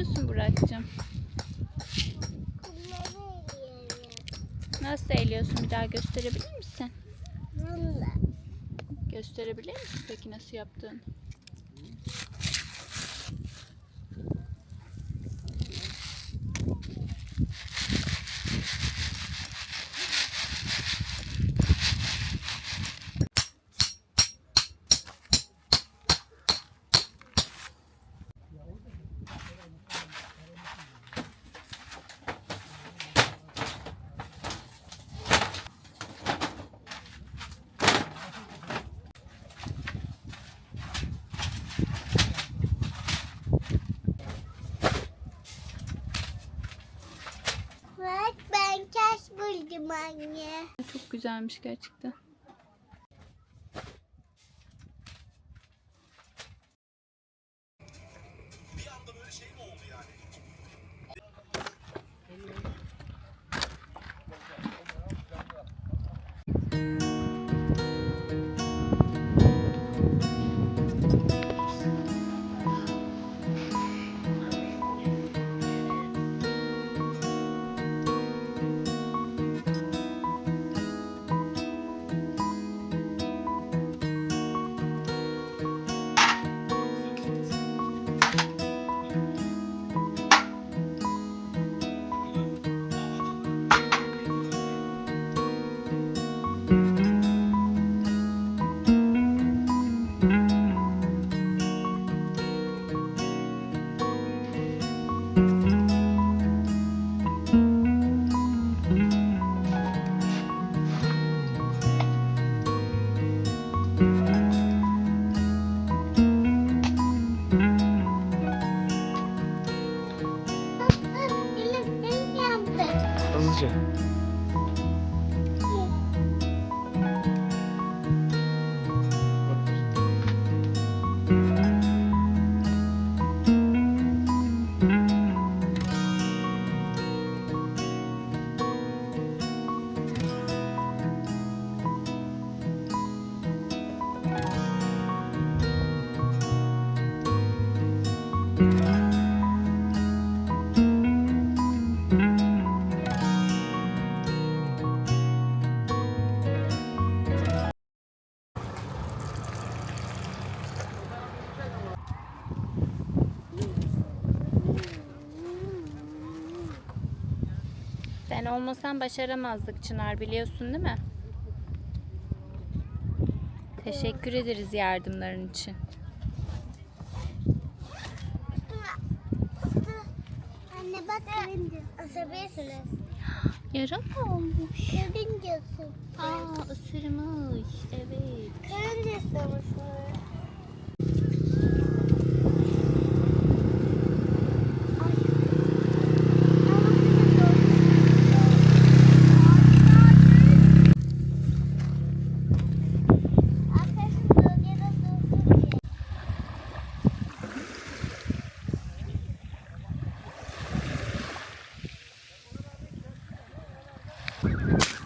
yapıyorsun Burak'cığım? Nasıl eğiliyorsun bir daha gösterebilir misin? Gösterebilir misin peki nasıl yaptığını? Bak ben kaş buldum anne. Çok güzelmiş gerçekten. Olmasan başaramazdık Çınar biliyorsun değil mi? Teşekkür ederiz yardımların için. Anne bak karınca. Asabilirsiniz. Yara mı olmuş? Karıncası. Aa ısırmış. Evet. Karıncası olmuş. you